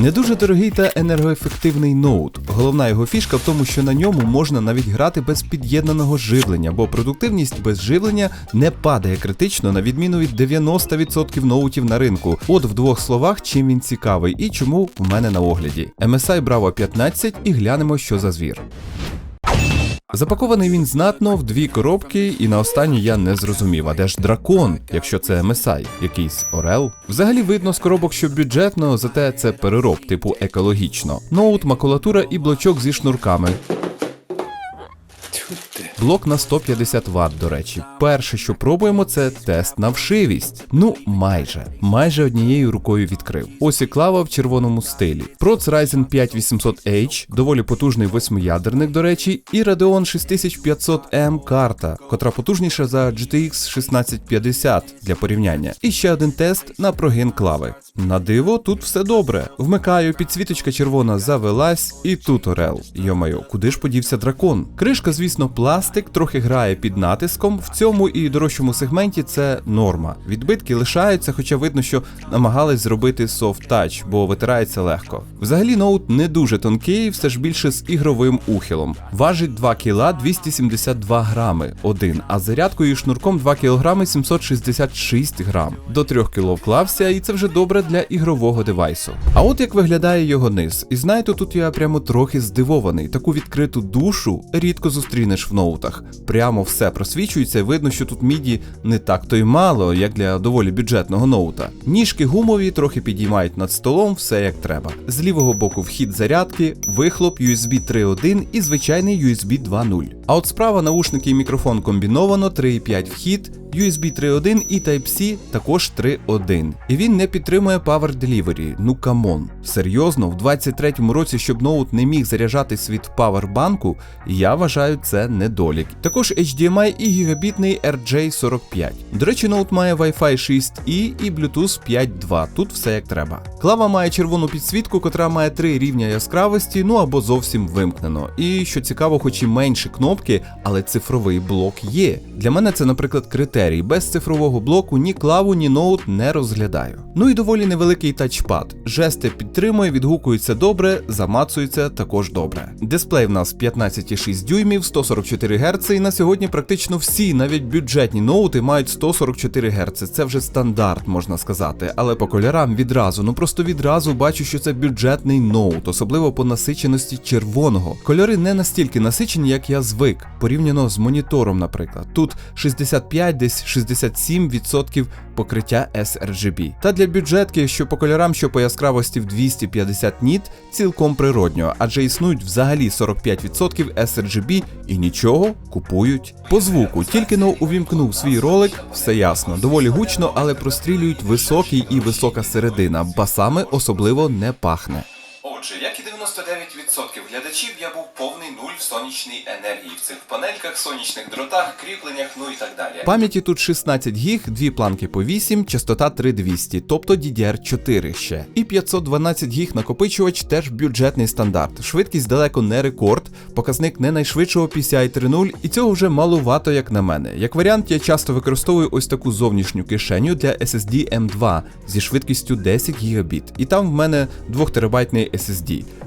Не дуже дорогий та енергоефективний ноут. Головна його фішка в тому, що на ньому можна навіть грати без під'єднаного живлення, бо продуктивність без живлення не падає критично на відміну від 90% ноутів на ринку. От в двох словах, чим він цікавий і чому в мене на огляді. MSI Bravo 15 і глянемо, що за звір. Запакований він знатно в дві коробки, і на останню я не зрозумів, а де ж дракон, якщо це Месай, якийсь Орел. Взагалі видно з коробок, що бюджетно, зате це перероб, типу екологічно. Ноут, макулатура і блочок зі шнурками. Блок на 150 Вт, до речі. Перше, що пробуємо, це тест на вшивість. Ну, майже. Майже однією рукою відкрив. Ось і клава в червоному стилі. Proц Ryzen 5 800H, доволі потужний восьмиядерник, до речі, і Radeon 6500M карта, котра потужніша за GTX 1650 для порівняння. І ще один тест на прогин клави. На диво, тут все добре. Вмикаю, підсвіточка червона завелась, і тут орел. Йомайо, куди ж подівся дракон? Кришка, звісно, пластик, трохи грає під натиском. В цьому і дорожчому сегменті це норма. Відбитки лишаються, хоча видно, що намагались зробити soft touch, бо витирається легко. Взагалі, ноут не дуже тонкий, все ж більше з ігровим ухилом. Важить 2 кіла 272 грами один, а зарядкою і шнурком 2 кг 766 грам. До 3 кг вклався, і це вже добре для ігрового девайсу. А от як виглядає його низ. І знаєте, тут я прямо трохи здивований. Таку відкриту душу рідко зустрінеш в ноутах. Прямо все просвічується, і видно, що тут міді не так то й мало, як для доволі бюджетного ноута. Ніжки гумові, трохи підіймають над столом, все як треба. З лівого боку вхід зарядки, вихлоп USB 3.1 і звичайний USB 2.0. А от справа наушники і мікрофон комбіновано, 3.5 вхід. USB 3.1 і Type-C також 3.1. І він не підтримує Power Delivery. Ну камон. Серйозно, в 23-му році, щоб ноут не міг заряджатись від павербанку, я вважаю це недолік. Також HDMI і гігабітний RJ45. До речі, ноут має Wi-Fi 6E і Bluetooth 5.2. Тут все як треба. Клава має червону підсвітку, котра має три рівня яскравості, ну або зовсім вимкнено. І що цікаво, хоч і менші кнопки, але цифровий блок є. Для мене це, наприклад, критерій. Без цифрового блоку ні клаву, ні ноут не розглядаю. Ну і доволі невеликий тачпад. Жести підтримує, відгукується добре, замацується також добре. Дисплей в нас 15,6 дюймів, 144 Гц, і на сьогодні практично всі, навіть бюджетні ноути, мають 144 Гц. Це вже стандарт, можна сказати. Але по кольорам відразу, ну просто відразу бачу, що це бюджетний ноут, особливо по насиченості червоного. Кольори не настільки насичені, як я звик, порівняно з монітором, наприклад. Тут 65, десь 67% покриття sRGB. Та для бюджетки, що по кольорам, що по яскравості в 250 ніт, цілком природньо, адже існують взагалі 45% sRGB і нічого купують. По звуку, тільки но увімкнув свій ролик, все ясно, доволі гучно, але прострілюють високий і висока середина, басами особливо не пахне. Отже, як і 99% глядачів, я був повний нуль в сонячній енергії в цих панельках, сонячних дротах, кріпленнях, ну і так далі. Пам'яті тут 16 гіг, дві планки по 8, частота 3200, тобто DDR4 ще. І 512 гіг накопичувач теж бюджетний стандарт. Швидкість далеко не рекорд, показник не найшвидшого PCI 3.0, і цього вже малувато, як на мене. Як варіант, я часто використовую ось таку зовнішню кишеню для SSD M2 зі швидкістю 10 гігабіт. І там в мене 2 терабайтний SSD.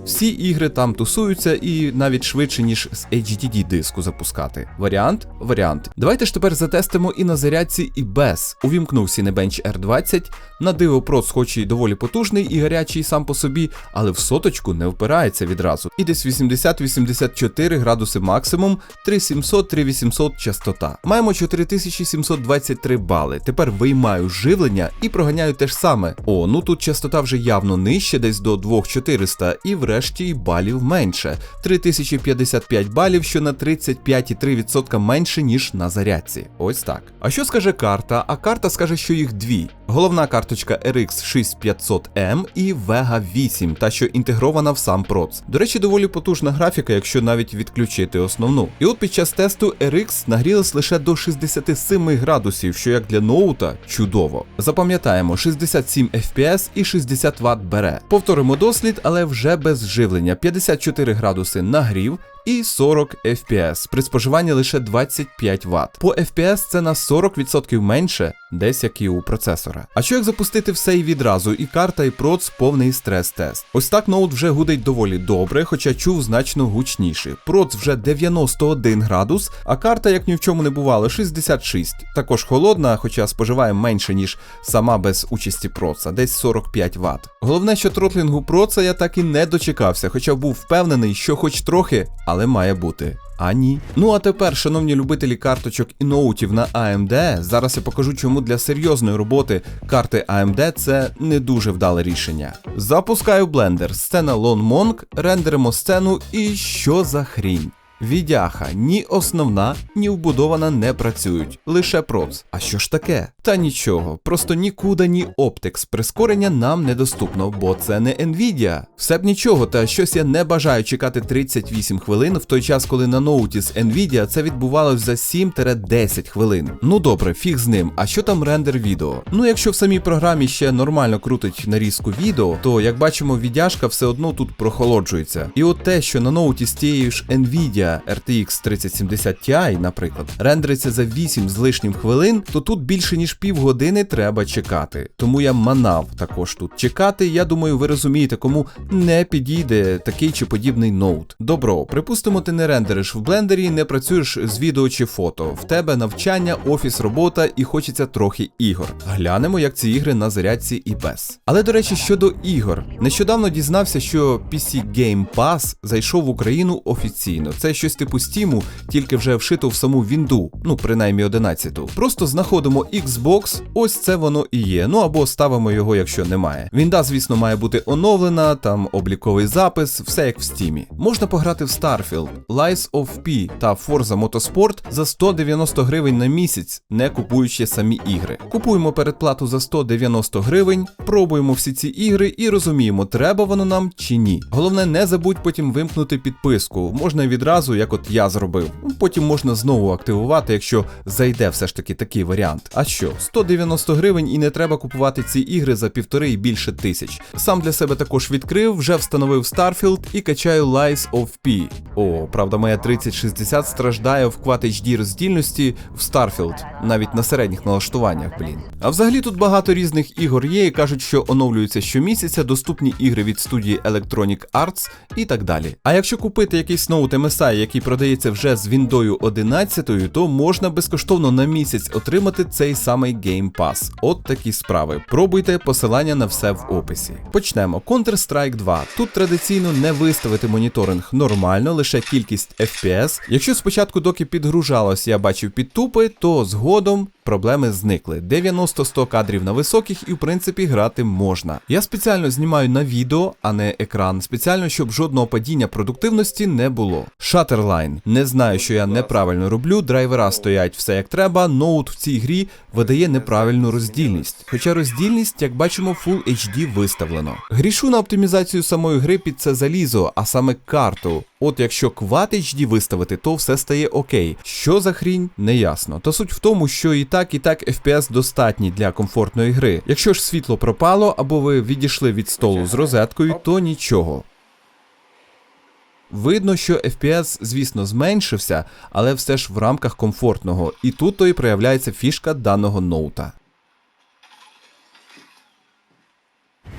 Всі ігри там тусуються і навіть швидше, ніж з HDD диску запускати. Варіант? Варіант. Давайте ж тепер затестимо і на зарядці, і без. Увімкнув Cinebench R20. На диво проц хоч і доволі потужний і гарячий сам по собі, але в соточку не впирається відразу. І десь 80-84 градуси максимум, 3700-3800 частота. Маємо 4723 бали. Тепер виймаю живлення і проганяю те ж саме. О, ну тут частота вже явно нижче, десь до 2400, і врешті й балів менше. 3055 балів, що на 35,3% менше, ніж на зарядці. Ось так. А що скаже карта? А карта скаже, що їх дві. Головна карточка RX 6500M і Vega 8, та що інтегрована в сам проц. До речі, доволі потужна графіка, якщо навіть відключити основну. І от під час тесту RX нагрілась лише до 67 градусів, що як для ноута чудово. Запам'ятаємо, 67 FPS і 60 Вт бере. Повторимо дослід, але вже без живлення. 54 градуси нагрів. І 40 FPS при споживанні лише 25 Вт. По FPS це на 40% менше, десь як і у процесора. А що як запустити все і відразу, і карта, і проц повний стрес-тест. Ось так ноут вже гудить доволі добре, хоча чув значно гучніше. Проц вже 91 градус, а карта, як ні в чому не бувало, 66. Також холодна, хоча споживає менше, ніж сама без участі проца, десь 45 Вт. Головне, що тротлінгу проца я так і не дочекався, хоча був впевнений, що хоч трохи, але має бути. А ні. Ну а тепер, шановні любителі карточок і ноутів на AMD, зараз я покажу, чому для серйозної роботи карти AMD це не дуже вдале рішення. Запускаю блендер, сцена Lone Monk, рендеримо сцену і що за хрінь. Відяха ні основна, ні вбудована не працюють, лише проц. А що ж таке? Та нічого, просто нікуди ні оптикс прискорення нам недоступно, бо це не Nvidia. Все б нічого, та щось я не бажаю чекати 38 хвилин в той час, коли на ноуті з Nvidia це відбувалось за 7-10 хвилин. Ну добре, фіг з ним. А що там рендер відео? Ну якщо в самій програмі ще нормально крутить нарізку відео, то як бачимо, відяшка все одно тут прохолоджується. І от те, що на ноуті з тією ж Nvidia RTX 3070 Ti, наприклад, рендериться за 8 з лишнім хвилин, то тут більше ніж півгодини треба чекати. Тому я манав також тут чекати. Я думаю, ви розумієте, кому не підійде такий чи подібний ноут. Добро, припустимо, ти не рендериш в блендері, не працюєш з відео чи фото. В тебе навчання, офіс, робота і хочеться трохи ігор. Глянемо, як ці ігри на зарядці і без. Але до речі, щодо ігор, нещодавно дізнався, що PC Game Pass зайшов в Україну офіційно. Це щось типу Steam, тільки вже вшито в саму Вінду, ну принаймні 11. Просто знаходимо Xbox, ось це воно і є. Ну або ставимо його, якщо немає. Вінда, звісно, має бути оновлена, там обліковий запис, все як в Steam. Можна пограти в Starfield, Lies of P та Forza Motorsport за 190 гривень на місяць, не купуючи самі ігри. Купуємо передплату за 190 гривень, пробуємо всі ці ігри і розуміємо, треба воно нам чи ні. Головне, не забудь потім вимкнути підписку. Можна відразу, як от я зробив. Потім можна знову активувати, якщо зайде все ж таки такий варіант. А що, 190 гривень і не треба купувати ці ігри за півтори і більше тисяч. Сам для себе також відкрив, вже встановив Starfield і качаю Lies of P. О, правда, моя 3060 страждає в Quad HD роздільності в Starfield, навіть на середніх налаштуваннях, блін. А взагалі тут багато різних ігор є і кажуть, що оновлюються щомісяця, доступні ігри від студії Electronic Arts і так далі. А якщо купити якийсь ноут MSI, який продається вже з Віндою 11, то можна безкоштовно на місяць отримати цей самий Game Pass. От такі справи. Пробуйте посилання на все в описі. Почнемо. Counter-Strike 2. Тут традиційно не виставити моніторинг нормально, лише кількість FPS. Якщо спочатку, доки підгружалось, я бачив підтупи, то згодом. Проблеми зникли. 90-100 кадрів на високих і в принципі грати можна. Я спеціально знімаю на відео, а не екран, спеціально, щоб жодного падіння продуктивності не було. Shutterline. Не знаю, що я неправильно роблю. Драйвера стоять все як треба. Ноут в цій грі видає неправильну роздільність. Хоча роздільність, як бачимо, Full HD виставлено. Грішу на оптимізацію самої гри під це залізо, а саме карту. От якщо Quad HD виставити, то все стає окей. Що за хрінь, не ясно. Та суть в тому, що і так, і так FPS достатні для комфортної гри. Якщо ж світло пропало або ви відійшли від столу з розеткою, то нічого. Видно, що FPS, звісно, зменшився, але все ж в рамках комфортного, і тут то і проявляється фішка даного ноута.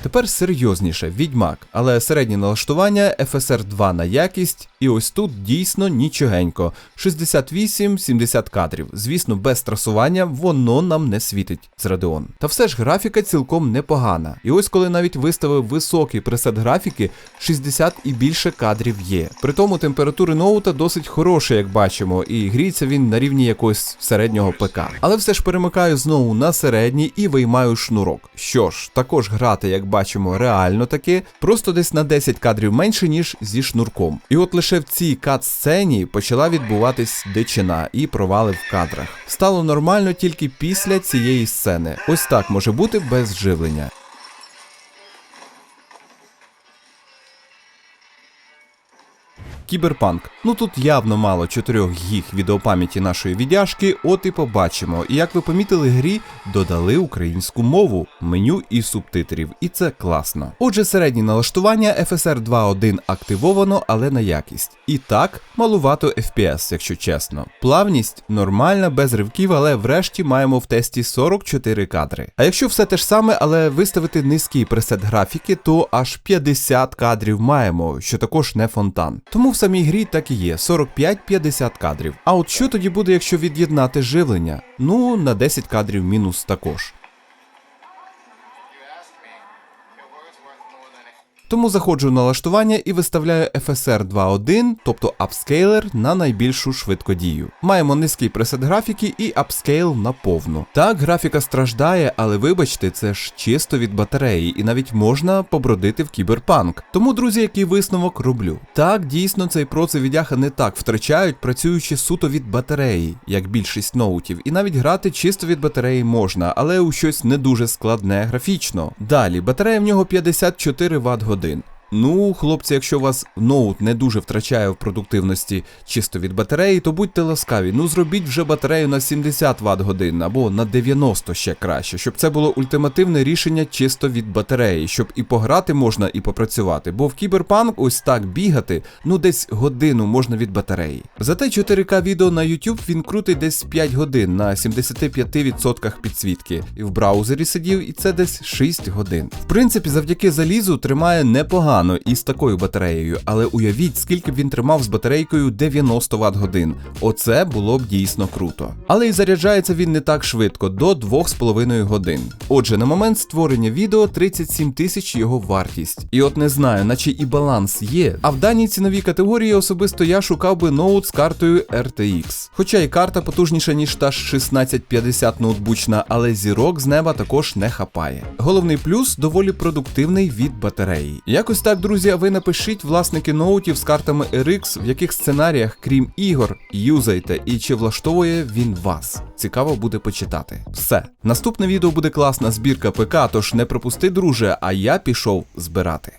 Тепер серйозніше відьмак, але середнє налаштування FSR 2 на якість, і ось тут дійсно нічогенько. 68-70 кадрів. Звісно, без трасування воно нам не світить з Radeon. Та все ж графіка цілком непогана. І ось коли навіть виставив високий пресет графіки, 60 і більше кадрів є. При тому температури ноута досить хороші, як бачимо, і гріється він на рівні якогось середнього ПК. Але все ж перемикаю знову на середній і виймаю шнурок. Що ж, також грати, як бачимо, реально таки, просто десь на 10 кадрів менше, ніж зі шнурком. І от лише в цій кат-сцені почала відбуватись дичина і провали в кадрах. Стало нормально тільки після цієї сцени. Ось так може бути без живлення. Кіберпанк. Ну тут явно мало 4 гіг відеопам'яті нашої віддяжки, от і побачимо. І як ви помітили, грі додали українську мову, меню і субтитрів, і це класно. Отже, середні налаштування FSR 2.1 активовано, але на якість. І так, малувато FPS, якщо чесно. Плавність нормальна, без ривків, але врешті маємо в тесті 44 кадри. А якщо все те ж саме, але виставити низький пресет графіки, то аж 50 кадрів маємо, що також не фонтан. Тому в самій грі так і є 45-50 кадрів. А от що тоді буде, якщо від'єднати живлення? Ну, на 10 кадрів мінус також. Тому заходжу в налаштування і виставляю FSR 2.1, тобто апскейлер на найбільшу швидкодію. Маємо низький пресет графіки і апскейл на повну. Так, графіка страждає, але вибачте, це ж чисто від батареї, і навіть можна побродити в кіберпанк. Тому, друзі, який висновок роблю. Так, дійсно, цей проци відяха не так втрачають, працюючи суто від батареї, як більшість ноутів, і навіть грати чисто від батареї можна, але у щось не дуже складне графічно. Далі, батарея в нього 54 Вт годин. Ну, хлопці, якщо вас ноут не дуже втрачає в продуктивності чисто від батареї, то будьте ласкаві. Ну зробіть вже батарею на 70 Вт годин або на 90 ще краще, щоб це було ультимативне рішення чисто від батареї, щоб і пограти можна, і попрацювати. Бо в кіберпанк ось так бігати, ну десь годину можна від батареї. Зате 4К відео на YouTube він крутить десь 5 годин на 75% підсвітки. І в браузері сидів, і це десь 6 годин. В принципі, завдяки залізу тримає непогано і з такою батареєю, але уявіть, скільки б він тримав з батарейкою 90 Вт годин. Оце було б дійсно круто. Але і заряджається він не так швидко, до 2,5 годин. Отже, на момент створення відео 37 тисяч його вартість. І от не знаю, наче і баланс є. А в даній ціновій категорії особисто я шукав би ноут з картою RTX. Хоча і карта потужніша, ніж та ж 1650 ноутбучна, але зірок з неба також не хапає. Головний плюс доволі продуктивний від батареї. Якось так, друзі, ви напишіть власники ноутів з картами RX, в яких сценаріях, крім ігор, юзайте і чи влаштовує він вас. Цікаво буде почитати. Все. Наступне відео буде класна збірка ПК, тож не пропусти, друже, а я пішов збирати.